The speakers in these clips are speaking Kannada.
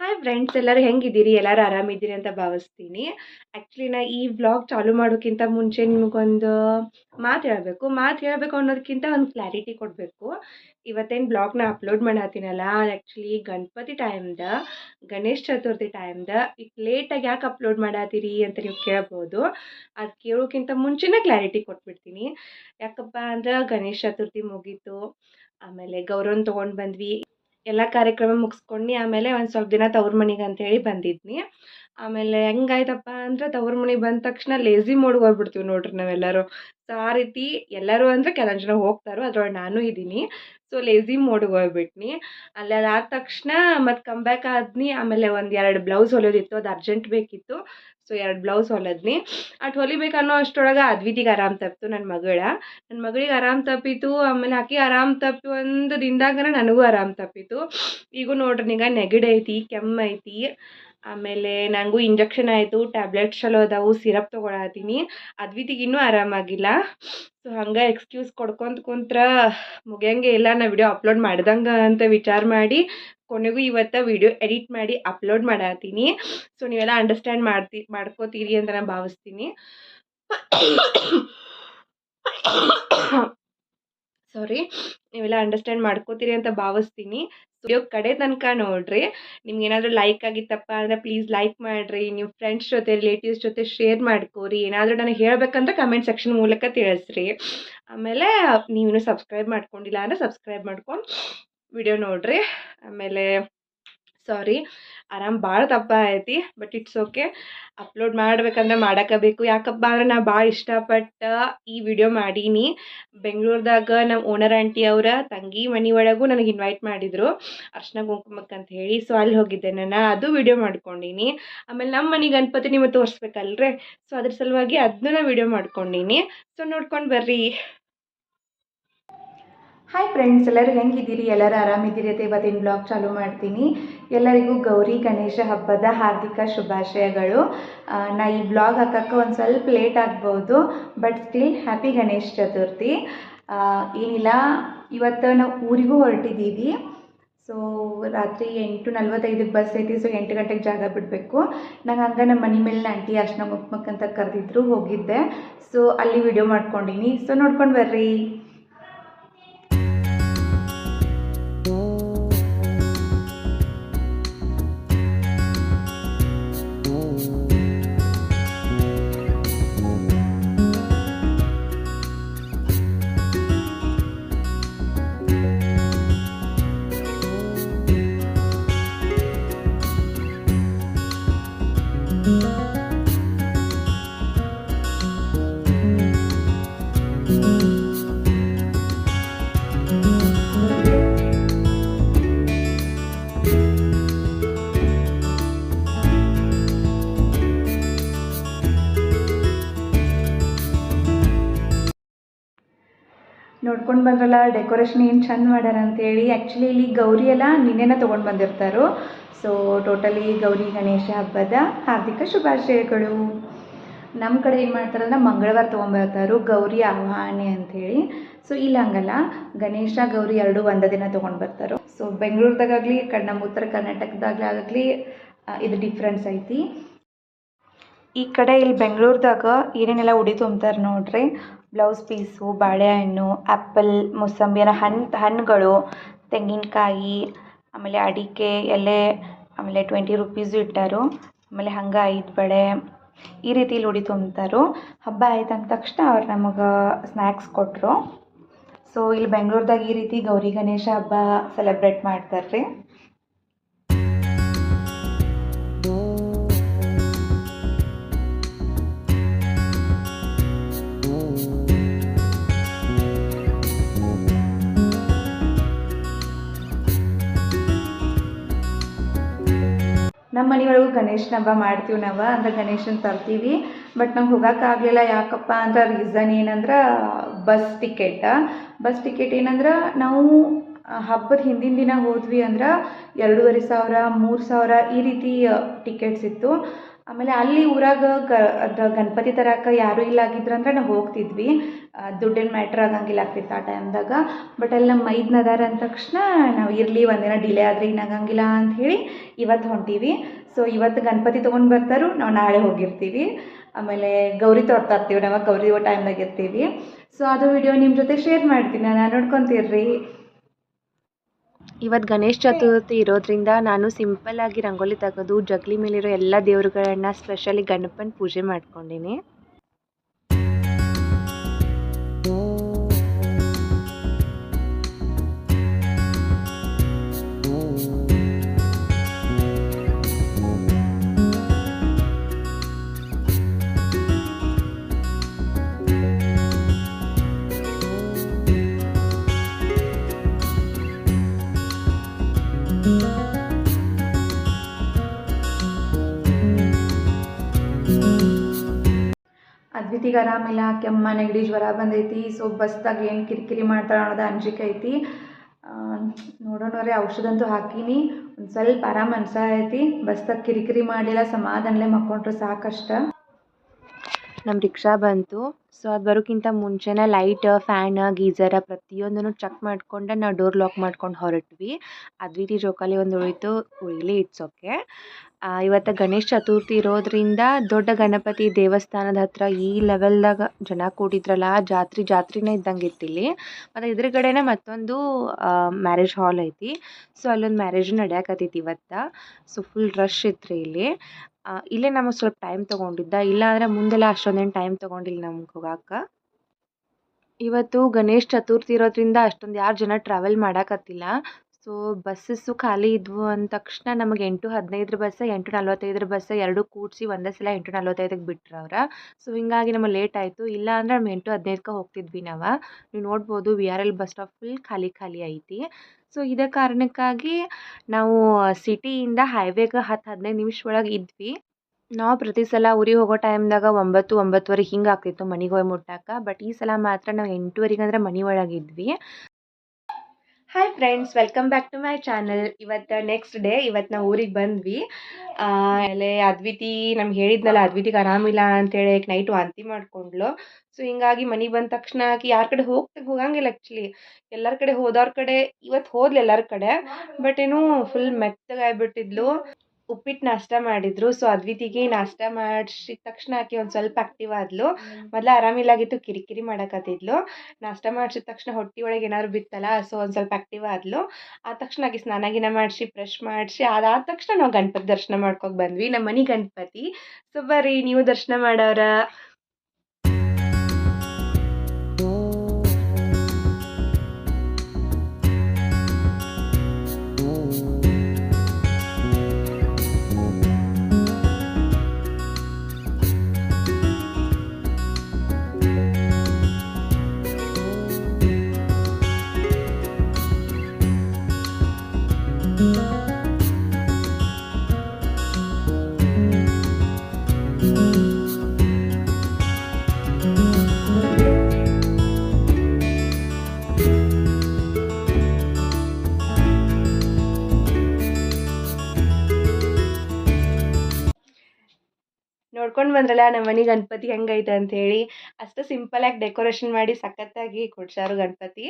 ಹಾಯ್ ಫ್ರೆಂಡ್ಸ್ ಎಲ್ಲರೂ ಹೆಂಗಿದ್ದೀರಿ? ಎಲ್ಲರೂ ಆರಾಮಿದ್ದೀರಿ ಅಂತ ಭಾವಿಸ್ತೀನಿ. ಆ್ಯಕ್ಚುಲಿ ನಾ ಈ ವ್ಲಾಗ್ ಚಾಲು ಮಾಡೋಕ್ಕಿಂತ ಮುಂಚೆ ನಿಮಗೊಂದು ಮಾತು ಹೇಳಬೇಕು. ಮಾತು ಹೇಳಬೇಕು ಅನ್ನೋದಕ್ಕಿಂತ ಒಂದು ಕ್ಲಾರಿಟಿ ಕೊಡಬೇಕು. ಇವತ್ತೇನು ಬ್ಲಾಗ್ನ ಅಪ್ಲೋಡ್ ಮಾಡತ್ತೀನಲ್ಲ ಆ್ಯಕ್ಚುಲಿ ಗಣಪತಿ ಟೈಮ್ದ ಗಣೇಶ ಚತುರ್ಥಿ ಟೈಮ್ದ ಈಗ ಲೇಟಾಗಿ ಯಾಕೆ ಅಪ್ಲೋಡ್ ಮಾಡತ್ತೀರಿ ಅಂತ ನೀವು ಕೇಳ್ಬೋದು. ಅದು ಕೇಳೋಕ್ಕಿಂತ ಮುಂಚೆನೇ ಕ್ಲಾರಿಟಿ ಕೊಟ್ಬಿಡ್ತೀನಿ. ಯಾಕಪ್ಪ ಅಂದ್ರೆ ಗಣೇಶ ಚತುರ್ಥಿ ಮುಗೀತು. ಆಮೇಲೆ ಗೌರವನ್ ತೊಗೊಂಡು ಬಂದ್ವಿ. ಎಲ್ಲ ಕಾರ್ಯಕ್ರಮ ಮುಗಿಸ್ಕೊಂಡು ಆಮೇಲೆ ಒಂದು ಸ್ವಲ್ಪ ದಿನ ತವ್ರ ಮನೆಗೆ ಅಂತೇಳಿ ಬಂದಿದ್ನಿ. ಆಮೇಲೆ ಹೆಂಗಾಯ್ತಪ್ಪ ಅಂದ್ರೆ ತವ್ರ ಮನೆಗೆ ಬಂದ ತಕ್ಷಣ ಲೇಝಿ ಮೋಡ್ಗೆ ಹೋಗ್ಬಿಡ್ತೀವಿ ನೋಡ್ರಿ ನಾವೆಲ್ಲರೂ. ಸೊ ಆ ರೀತಿ ಎಲ್ಲರೂ ಅಂದರೆ ಕೆಲವೊಂದು ಜನ ಹೋಗ್ತಾರೋ, ಅದ್ರೊಳಗೆ ನಾನು ಇದ್ದೀನಿ. ಸೊ ಲೇಝಿ ಮೋಡ್ಗೆ ಹೋಗ್ಬಿಟ್ನಿ. ಅಲ್ಲಿ ಅದಾದ ತಕ್ಷಣ ಮತ್ತು ಕಮ್ ಬ್ಯಾಕ್ ಆದ್ನಿ. ಆಮೇಲೆ ಒಂದು ಎರಡು ಬ್ಲೌಸ್ ಹೊಲಿಯೋದಿತ್ತು, ಅದು ಅರ್ಜೆಂಟ್ ಬೇಕಿತ್ತು. ಸೊ ಎರಡು ಬ್ಲೌಸ್ ಹೊಲದ್ನಿ ಹೊಲಿಬೇಕು ಅನ್ನೋ ಅಷ್ಟರೊಳಗೆ ಅದ್ವಿತಿಗೆ ಆರಾಮ್ ತಪ್ಪಿತು ನನ್ನ ಮಗಳ. ನನ್ನ ಮಗಳಿಗೆ ಆರಾಮ್ ತಪ್ಪಿತು, ಆಮೇಲೆ ಆಕೆ ಆರಾಮ್ ತಪ್ಪಿ ಒಂದು ದಿನದಾಗನ ನನಗೂ ಆರಾಮ್ ತಪ್ಪಿತು. ಈಗ ನೋಡ್ರಿ, ಈಗ ನೆಗಡಿ ಐತಿ ಕೆಮ್ಮು ಐತಿ ಆಮೇಲೆ ನನಗೂ ಇಂಜೆಕ್ಷನ್ ಆಯಿತು ಟ್ಯಾಬ್ಲೆಟ್ಸ್ ಚಲೋ ಅದಾವು ಸಿರಪ್ ತೊಗೊಳತ್ತೀನಿ ಅದ್ವಿತಿಗೆ ಇನ್ನೂ ಆರಾಮಾಗಿಲ್ಲ. ಸೊ ಹಂಗೆ ಎಕ್ಸ್ಕ್ಯೂಸ್ ಕೊಡ್ಕೊಂತ ಕುಂತ್ರ ಮುಗಿಯಂಗೆ ಇಲ್ಲ, ನಾ ವಿಡಿಯೋ ಅಪ್ಲೋಡ್ ಮಾಡ್ದಂಗೆ ಅಂತ ವಿಚಾರ ಮಾಡಿ ಕೊನೆಗೂ ಇವತ್ತು ವಿಡಿಯೋ ಎಡಿಟ್ ಮಾಡಿ ಅಪ್ಲೋಡ್ ಮಾಡತ್ತೀನಿ ಸೊ ನೀವೆಲ್ಲ ಅಂಡರ್ಸ್ಟ್ಯಾಂಡ್ ಮಾಡ್ತಿ, ಮಾಡ್ಕೋತೀರಿ ಅಂತ ನಾನು ಭಾವಿಸ್ತೀನಿ. ಸಾರಿ ನೀವೆಲ್ಲ ಅಂಡರ್ಸ್ಟ್ಯಾಂಡ್ ಮಾಡ್ಕೋತೀರಿ ಅಂತ ಭಾವಿಸ್ತೀನಿ. ವಿಡಿಯೋ ಕಡೆ ತನಕ ನೋಡ್ರಿ. ನಿಮ್ಗೆ ಏನಾದರೂ ಲೈಕ್ ಆಗಿತ್ತಪ್ಪ ಅಂದರೆ ಪ್ಲೀಸ್ ಲೈಕ್ ಮಾಡಿರಿ. ನಿಮ್ಮ ಫ್ರೆಂಡ್ಸ್ ಜೊತೆ ರಿಲೇಟಿವ್ಸ್ ಜೊತೆ ಶೇರ್ ಮಾಡ್ಕೋರಿ. ಏನಾದರೂ ನಾನು ಹೇಳಬೇಕಂದ್ರೆ ಕಮೆಂಟ್ ಸೆಕ್ಷನ್ ಮೂಲಕ ತಿಳಿಸ್ರಿ. ಆಮೇಲೆ ನೀವಿನ್ನೂ ಸಬ್ಸ್ಕ್ರೈಬ್ ಮಾಡ್ಕೊಂಡಿಲ್ಲ ಅಂದರೆ ಸಬ್ಸ್ಕ್ರೈಬ್ ಮಾಡ್ಕೊಂಡು ವಿಡಿಯೋ ನೋಡ್ರಿ. ಆಮೇಲೆ ಸಾರಿ ಆರಾಮ್ ಭಾಳ ದಪ್ಪ ಐತಿ ಬಟ್ ಇಟ್ಸ್ ಓಕೆ ಅಪ್ಲೋಡ್ ಮಾಡ್ಬೇಕಂದ್ರೆ ಮಾಡಕ್ಕಬೇಕು ಯಾಕಪ್ಪ ಅಂದ್ರೆ ನಾ ಭಾಳ ಇಷ್ಟಪಟ್ಟು ಈ ವಿಡಿಯೋ ಮಾಡೀನಿ. ಬೆಂಗಳೂರದಾಗ ನಮ್ಮ ಓನರ್ ಆಂಟಿ ಅವರ ತಂಗಿ ಮನೆ ಒಳಗೂ ನನಗೆ ಇನ್ವೈಟ್ ಮಾಡಿದರು, ಅರ್ಶನ ಕುಂಕುಮಕ್ಕೆ ಅಂತ ಹೇಳಿ. ಸೊ ಅಲ್ಲಿ ಹೋಗಿದ್ದೆ ನಾನು. ಅದು ವಿಡಿಯೋ ಮಾಡ್ಕೊಂಡೀನಿ. ಆಮೇಲೆ ನಮ್ಮ ಮನೆ ಗಣಪತಿ ನಿಮಗೆ ತೋರಿಸ್ಬೇಕಲ್ರಿ ಸೊ ಅದ್ರ ಸಲುವಾಗಿ ಅದನ್ನ ವಿಡಿಯೋ ಮಾಡ್ಕೊಂಡೀನಿ. ಸೊ ನೋಡ್ಕೊಂಡು ಬರ್ರಿ. ಹಾಯ್ ಫ್ರೆಂಡ್ಸ್ ಎಲ್ಲರೂ ಹೆಂಗಿದ್ದೀರಿ? ಎಲ್ಲರೂ ಆರಾಮಿದ್ದೀರಿ? ಅಂತ ಇವತ್ತಿನ ಬ್ಲಾಗ್ ಚಾಲೂ ಮಾಡ್ತೀನಿ. ಎಲ್ಲರಿಗೂ ಗೌರಿ, ಗಣೇಶ ಹಬ್ಬದ ಹಾರ್ದಿಕ ಶುಭಾಶಯಗಳು. ನಾ ಈ ಬ್ಲಾಗ್ ಹಾಕೋಕ್ಕೆ ಒಂದು ಸ್ವಲ್ಪ ಲೇಟ್ ಆಗ್ಬೋದು but still happy Ganesha Chaturthi. ಏನಿಲ್ಲ, ಇವತ್ತು ನಾವು ಊರಿಗೂ ಹೊರಟಿದ್ದೀವಿ. ಸೊ ರಾತ್ರಿ ಎಂಟು ನಲ್ವತ್ತೈದಕ್ಕೆ ಬಸ್ ಐತಿ ಸೊ ಎಂಟು ಗಂಟೆಗೆ ಜಾಗ ಬಿಡಬೇಕು. ನಂಗೆ ಹಂಗೆ ನಮ್ಮ ಮನೆ ಮೇಲೆ ಆಂಟಿ ಅರ್ಶನ ಮುಕ್ಮಕ್ ಅಂತ ಕರೆದಿದ್ರು, ಹೋಗಿದ್ದೆ. ಸೊ ಅಲ್ಲಿ ವಿಡಿಯೋ ಮಾಡ್ಕೊಂಡಿನಿ. ಸೊ ನೋಡ್ಕೊಂಡು ಬರ್ರಿ. ನೋಡ್ಕೊಂಡು ಬಂದ್ರಲ್ಲ ಡೆಕೋರೇಷನ್ ಏನು ಚಂದ ಮಾಡ್ಯಾರ ಅಂತೇಳಿ. ಆ್ಯಕ್ಚುಲಿ ಇಲ್ಲಿ ಗೌರಿ ಎಲ್ಲ ನಿನ್ನೆನ ತೊಗೊಂಡು ಬಂದಿರ್ತಾರೋ. ಸೊ ಟೋಟಲಿ ಗೌರಿ ಗಣೇಶ ಹಬ್ಬದ ಹಾರ್ದಿಕ ಶುಭಾಶಯಗಳು. ನಮ್ಮ ಕಡೆ ಏನು ಮಾಡ್ತಾರಂದ್ರೆ ಮಂಗಳವಾರ ತೊಗೊಂಬರ್ತಾರೋ ಗೌರಿ ಆವಾಹನೆ ಅಂಥೇಳಿ ಸೊ ಇಲ್ಲಿ ಹಂಗಲ್ಲ. ಗಣೇಶ, ಗೌರಿ ಎರಡು ಒಂದೇ ದಿನ ತೊಗೊಂಡು ಬರ್ತಾರೆ. ಸೊ ಬೆಂಗಳೂರದಾಗಲಿ ಕಡೆ ನಮ್ಮ ಉತ್ತರ ಕರ್ನಾಟಕದಾಗಲಿ ಇದು ಡಿಫ್ರೆನ್ಸ್ ಐತಿ. ಈ ಕಡೆ ಇಲ್ಲಿ ಬೆಂಗಳೂರದಾಗ ಏನೇನೆಲ್ಲ ಉಡಿ ತುಂಬ್ತಾರೆ ನೋಡ್ರಿ. ಬ್ಲೌಸ್ ಪೀಸು, ಬಾಳೆಹಣ್ಣು ಆ್ಯಪಲ್ ಮೂಸಂಬಿ ಅನ್ನೋ ಹಣ್ಣು ಹಣ್ಣುಗಳು, ತೆಂಗಿನಕಾಯಿ, ಆಮೇಲೆ ಅಡಿಕೆ, ಎಲೆ, ಆಮೇಲೆ ಟ್ವೆಂಟಿ ರುಪೀಸು ಇಟ್ಟರು, ಆಮೇಲೆ ಹಂಗೆ ಐದು ಬಳೆ, ಈ ರೀತಿ ಇಲ್ಲಿ ಉಡಿ ತುಂಬ್ತಾರೆ. ಹಬ್ಬ ಆಯ್ತು ಅಂದ ತಕ್ಷಣ ಅವ್ರು ನಮಗೆ ಸ್ನ್ಯಾಕ್ಸ್ ಕೊಟ್ಟರು ಸೊ ಇಲ್ಲಿ ಬೆಂಗಳೂರದಾಗ ಈ ರೀತಿ ಗೌರಿ ಗಣೇಶ ಹಬ್ಬ ಸೆಲೆಬ್ರೇಟ್ ಮಾಡ್ತಾರೆ ರೀ ನಮ್ಮ ಮನೆಯೊಳಗೂ ಗಣೇಶನ ಹಬ್ಬ ಮಾಡ್ತೀವಿ ನಾವು ಅಂದ್ರೆ ಗಣೇಶನ ತರ್ತೀವಿ. ಬಟ್ ನಮ್ಗೆ ಹೋಗೋಕ್ಕಾಗಲಿಲ್ಲ ಯಾಕಪ್ಪ ಅಂದ್ರೆ ರೀಸನ್ ಏನಂದ್ರೆ ಬಸ್ ಟಿಕೆಟ್ ಬಸ್ ಟಿಕೆಟ್ ಏನಂದ್ರೆ ನಾವು ಹಬ್ಬದ ಹಿಂದಿನ ದಿನ ಹೋದ್ವಿ ಅಂದ್ರೆ ಎರಡೂವರೆ ಸಾವಿರ, ಮೂರು ಸಾವಿರ ಈ ರೀತಿ ಟಿಕೆಟ್ಸ್ ಇತ್ತು. ಆಮೇಲೆ ಅಲ್ಲಿ ಊರಾಗ ಗ ಅದು ಗಣಪತಿ ತರಕ್ಕೆ ಯಾರೂ ಇಲ್ಲ ಆಗಿದ್ರಂದ್ರೆ ನಾವು ಹೋಗ್ತಿದ್ವಿ. ದುಡ್ಡಿನ ಮ್ಯಾಟ್ರ್ ಆಗಂಗಿಲ್ಲ ಆಗ್ತಿತ್ತು ಆ ಟೈಮ್ದಾಗ ಬಟ್ ಅಲ್ಲಿ ನಮ್ಮ ಮೈದ್ನ ಅದಾರ ಅಂದ ತಕ್ಷಣ ನಾವು ಇರಲಿ, ಒಂದಿನ ಡಿಲೇ ಆದರೆ ಏನಾಗಂಗಿಲ್ಲ ಅಂಥೇಳಿ ಇವತ್ತು ಹೊಂಟೀವಿ. ಸೊ ಇವತ್ತು ಗಣಪತಿ ತೊಗೊಂಡು ಬರ್ತಾರೋ, ನಾವು ನಾಳೆ ಹೋಗಿರ್ತೀವಿ. ಆಮೇಲೆ ಗೌರಿ ತೋರ್ತಾ ಇರ್ತೀವಿ ನಾವು, ಗೌರಿ ಟೈಮ್ದಾಗ ಇರ್ತೀವಿ. ಸೊ ಅದು ವಿಡಿಯೋ ನಿಮ್ಮ ಜೊತೆ ಶೇರ್ ಮಾಡ್ತೀನಿ, ನಾನು ನೋಡ್ಕೊತೀರ್ರಿ. ಇವತ್ತು ಗಣೇಶ ಚತುರ್ಥಿ ಇರೋದ್ರಿಂದ ನಾನು ಸಿಂಪಲ್ಲಾಗಿ ರಂಗೋಲಿ ತೆಗೆದು, ಜಗಲಿ ಮೇಲಿರೋ ಎಲ್ಲ ದೇವರುಗಳನ್ನ ಸ್ಪೆಷಲಿ ಗಣಪನ ಪೂಜೆ ಮಾಡ್ಕೊಂಡೀನಿ. ಅದ್ವಿತಿಗೆ ಆರಾಮಿಲ್ಲ ಕೆಮ್ಮ ನೆಗಡಿ ಜ್ವರ ಬಂದೈತಿ. ಸೊ ಬಸ್ದಾಗ ಏನು ಕಿರಿಕಿರಿ ಮಾಡ್ತಾಳೆ ಅನ್ನೋದು ಅಂಜಿಕೆ ಐತಿ. ನೋಡೋಣ ರೀ ಔಷಧ ಅಂತೂ ಹಾಕೀನಿ. ಒಂದು ಸ್ವಲ್ಪ ಆರಾಮ ಐತಿ. ಬಸ್ದಾಗ ಕಿರಿಕಿರಿ ಮಾಡಿಲ್ಲ ಸಮಾಧಾನಲೆ ಮಕ್ಕೊಂಡ್ರೆ ಸಾಕಷ್ಟ. ನಮ್ಮ ರಿಕ್ಷಾ ಬಂತು. ಸೊ ಅದು ಬರೋಕ್ಕಿಂತ ಮುಂಚೆನೇ ಲೈಟ್ ಫ್ಯಾನ್ ಗೀಝರ ಪ್ರತಿಯೊಂದನ್ನು ಚೆಕ್ ಮಾಡ್ಕೊಂಡೆ ನಾವು ಡೋರ್ ಲಾಕ್ ಮಾಡ್ಕೊಂಡು ಹೊರಟ್ವಿ. ಅದ್ವಿತಿ ಜೋಕಾಲಿ ಒಂದು ಉಳಿತು. ಉಳಿಲಿ ಇಟ್ಸ್ ಓಕೆ ಇವತ್ತು ಗಣೇಶ ಚತುರ್ಥಿ ಇರೋದ್ರಿಂದ ದೊಡ್ಡ ಗಣಪತಿ ದೇವಸ್ಥಾನದ ಹತ್ರ ಈ ಲೆವೆಲ್ದಾಗ ಜನ ಕೂಡಿದ್ರಲ್ಲ, ಜಾತ್ರೆ ಜಾತ್ರೆನೇ ಇದ್ದಂಗೆ ಇತ್ತು ಇಲ್ಲಿ ಮತ್ತು ಎದುರುಗಡೆನೆ ಮತ್ತೊಂದು ಮ್ಯಾರೇಜ್ ಹಾಲ್ ಐತಿ. ಸೊ ಅಲ್ಲೊಂದು ಮ್ಯಾರೇಜ್ ನಡೆಯಕತ್ತೈತಿ ಇವತ್ತು. ಸೊ ಫುಲ್ ರಶ್ ಇತ್ತು ಇಲ್ಲಿ. ಇಲ್ಲೇ ನಮಗೆ ಸ್ವಲ್ಪ ಟೈಮ್ ತೊಗೊಂಡಿದ್ದ. ಇಲ್ಲ ಅಂದರೆ ಮುಂದೆಲ್ಲ ಅಷ್ಟೊಂದೇನು ಟೈಮ್ ತೊಗೊಂಡಿಲ್ಲ ನಮ್ಗೆ ಹೋಗಾಕ. ಇವತ್ತು ಗಣೇಶ ಚತುರ್ಥಿ ಇರೋದ್ರಿಂದ ಅಷ್ಟೊಂದು ಯಾರು ಜನ ಟ್ರಾವೆಲ್ ಮಾಡಾಕತ್ತಿಲ್ಲ. ಸೊ ಬಸ್ಸಸ್ಸು ಖಾಲಿ ಇದ್ವು ಅಂದ ತಕ್ಷಣ ನಮಗೆ ಎಂಟು ಹದಿನೈದರ ಬಸ್ಸ ಎಂಟು ನಲ್ವತ್ತೈದರ ಬಸ್ಸ ಎರಡೂ ಕೂಡಿಸಿ ಒಂದೇ ಸಲ ಎಂಟು ನಲ್ವತ್ತೈದಕ್ಕೆ ಬಿಟ್ರು ಅವ್ರು. ಸೊ ಹಿಂಗಾಗಿ ನಮಗೆ ಲೇಟ್ ಆಯಿತು. ಇಲ್ಲ ಅಂದ್ರೆ ನಮ್ಮ ಎಂಟು ಹದಿನೈದಕ್ಕೆ ಹೋಗ್ತಿದ್ವಿ ನಾವು. ನೀವು ನೋಡ್ಬೋದು V R L bus stop full ಖಾಲಿ ಖಾಲಿ ಐತಿ. ಸೊ, ಇದೇ ಕಾರಣಕ್ಕಾಗಿ ನಾವು ಸಿಟಿಯಿಂದ ಹೈವೇಗೆ ಹತ್ತು ಹದಿನೈದು ನಿಮಿಷ ಒಳಗೆ ಇದ್ವಿ. ನಾವು ಪ್ರತಿ ಸಲ ಊರಿಗೆ ಹೋಗೋ ಟೈಮ್ದಾಗ ಒಂಬತ್ತು, ಒಂಬತ್ತುವರೆ ಹಿಂಗೆ ಆಗ್ತಿತ್ತು ಮನೆಗೆ ಹೋಗಿ ಮುಟ್ಟಕ್ಕೆ ಬಟ್ ಈ ಸಲ ಮಾತ್ರ ನಾವು ಎಂಟುವರೆಗೆ ಅಂದ್ರೆ ಮನೆ ಒಳಗೆ ಇದ್ವಿ. Hi friends welcome back to my channel ಇವತ್ತು ನೆಕ್ಸ್ಟ್ ಡೇ ಇವತ್ತು ನಾವು ಊರಿಗೆ ಬಂದ್ವಿ. ಆಮೇಲೆ ಅದ್ವಿತಿ ನಮ್ಗೆ ಹೇಳಿದ್ನಲ್ಲ, ಅದ್ವಿತಿಗೆ ಆರಾಮಿಲ್ಲ ಅಂತೇಳಿ ನೈಟ್ ವಾಂತಿ ಮಾಡ್ಕೊಂಡ್ಲು ಸೊ ಹಿಂಗಾಗಿ ಮನೆಗೆ ಬಂದ ತಕ್ಷಣ ಆಕಿ ಯಾರ ಕಡೆ ಹೋಗ್ತ ಹೋಗಂಗಿಲ್ಲ ಆ್ಯಕ್ಚುಲಿ ಎಲ್ಲರ ಕಡೆ ಹೋದವ್ರ ಕಡೆ ಇವತ್ತು ಹೋದ್ಲು ಎಲ್ಲರ ಕಡೆ ಬಟ್ ಏನೋ ಫುಲ್ ಮೆತ್ತಗಾಗ್ಬಿಟ್ಟಿದ್ಲು. ಉಪ್ಪಿಟ್ಟು ನಾಷ್ಟ ಮಾಡಿದ್ರು. ಸೊ ಅದ್ವಿತಿಗೆ ನಾಷ್ಟ ಮಾಡಿಸಿದ ತಕ್ಷಣ ಆಕೆ ಒಂದು ಸ್ವಲ್ಪ ಆ್ಯಕ್ಟಿವ್ ಆದ್ಲು. ಮೊದಲು ಆರಾಮಿಲ್ಲಾಗಿತ್ತು ಕಿರಿಕಿರಿ ಮಾಡಕತ್ತಿದ್ಲು. ನಾಷ್ಟ ಮಾಡಿಸಿದ ತಕ್ಷಣ ಹೊಟ್ಟೆ ಒಳಗೆ ಏನಾದ್ರು ಬಿತ್ತಲ್ಲ ಸೊ ಒಂದು ಸ್ವಲ್ಪ ಆ್ಯಕ್ಟಿವ್ ಆದ್ಲು. ಆದ ತಕ್ಷಣ ಆಕೆ ಸ್ನಾನ ಗಿನ ಮಾಡಿಸಿ ಫ್ರೆಶ್ ಮಾಡಿಸಿ ಅದಾದ ತಕ್ಷಣ ನಾವು ಗಣಪತಿ ದರ್ಶನ ಮಾಡ್ಕೊಂಡು ಬಂದ್ವಿ. ನಮ್ಮ ಮನೆ ಗಣಪತಿ. ಸೊ ಬರ್ರಿ ನೀವು ದರ್ಶನ ಮಾಡವ್ರ? ನೋಡ್ಕೊಂಡು ಬಂದ್ರಲ್ಲ, ನಮ್ಮ ಮನೆ ಗಣಪತಿ ಹೆಂಗೈತೆ ಅಂಥೇಳಿ ಅಷ್ಟು ಸಿಂಪಲಾಗಿ ಡೆಕೋರೇಷನ್ ಮಾಡಿ ಸಖತ್ತಾಗಿ ಕೊಡ್ಸಾರು ಗಣಪತಿ.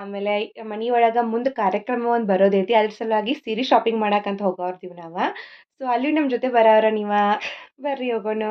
ಆಮೇಲೆ ಮನೆ ಒಳಗೆ ಮುಂದೆ ಕಾರ್ಯಕ್ರಮ ಒಂದು ಬರೋದೈತಿ. ಅದ್ರ ಸಲುವಾಗಿ ಸೀರೆ ಶಾಪಿಂಗ್ ಮಾಡಕ್ಕಂತ ಹೋಗೋರ್ತೀವಿ ನಾವು. ಸೊ ಅಲ್ಲಿ ನಮ್ಮ ಜೊತೆ ಬರೋರ ನೀವು? ಬರ್ರಿ ಹೋಗೋಣ.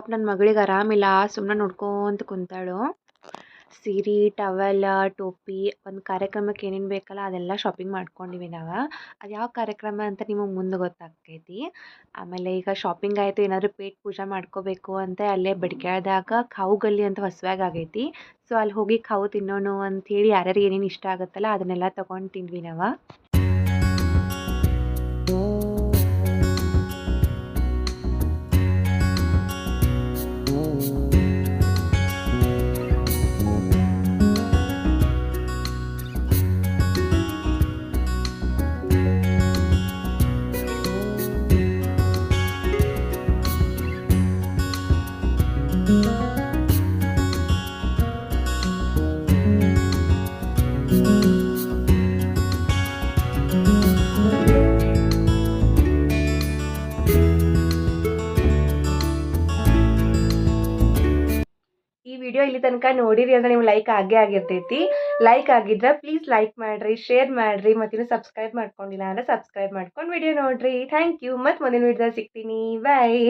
ಪಾಪ ನನ್ನ ಮಗಳಿಗೆ ಆರಾಮಿಲ್ಲ ಸುಮ್ಮನೆ ನೋಡ್ಕೊಂತ ಕುಂತಾಳು. ಸೀರೆ, ಟವಲ್, ಟೋಪಿ ಒಂದು ಕಾರ್ಯಕ್ರಮಕ್ಕೆ ಏನೇನು ಬೇಕಲ್ಲ ಅದೆಲ್ಲ ಶಾಪಿಂಗ್ ಮಾಡ್ಕೊಂಡಿವಿ ನಾವು. ಅದು ಯಾವ ಕಾರ್ಯಕ್ರಮ ಅಂತ ನಿಮಗೆ ಮುಂದೆ ಗೊತ್ತಾಗ್ತೈತಿ. ಆಮೇಲೆ ಈಗ ಶಾಪಿಂಗ್ ಆಯಿತು, ಏನಾದರೂ ಪೇಟ್ ಪೂಜೆ ಮಾಡ್ಕೋಬೇಕು ಅಂತ ಅಲ್ಲೇ ಬಡ್ಕ್ಯಾಳ್ದಾಗ ಖಾವು ಗಲ್ಲಿ ಅಂತ ಹೊಸವಾಗಿ ಆಗೈತಿ. ಸೊ, ಅಲ್ಲಿ ಹೋಗಿ ಖಾವು ತಿನ್ನೋಣ ಹೇಳಿ ಯಾರ್ಯಾರಿಗೆ ಏನೇನು ಇಷ್ಟ ಆಗುತ್ತಲ್ಲ ಅದನ್ನೆಲ್ಲ ತೊಗೊಂಡು ತಿಂದ್ವಿ ನಾವು. ವಿಡಿಯೋ ಇಲ್ಲಿ ತನಕ ನೋಡಿರಿ ಅಂದ್ರೆ ನೀವು ಲೈಕ್ ಆಗೇ ಆಗಿರ್ತೈತಿ. ಲೈಕ್ ಆಗಿದ್ರೆ ಪ್ಲೀಸ್ ಲೈಕ್ ಮಾಡ್ರಿ ಶೇರ್ ಮಾಡಿರಿ, ಮತ್ತಿನ್ನು ಸಬ್ಸ್ಕ್ರೈಬ್ ಮಾಡ್ಕೊಂಡಿಲ್ಲ ಅಂದ್ರೆ ಸಬ್ಸ್ಕ್ರೈಬ್ ಮಾಡ್ಕೊಂಡು ವಿಡಿಯೋ ನೋಡ್ರಿ. ಥ್ಯಾಂಕ್ ಯು ಮತ್ತು ಮುಂದಿನ ವಿಡಿಯೋದಲ್ಲಿ ಸಿಗ್ತೀನಿ. ಬಾಯ್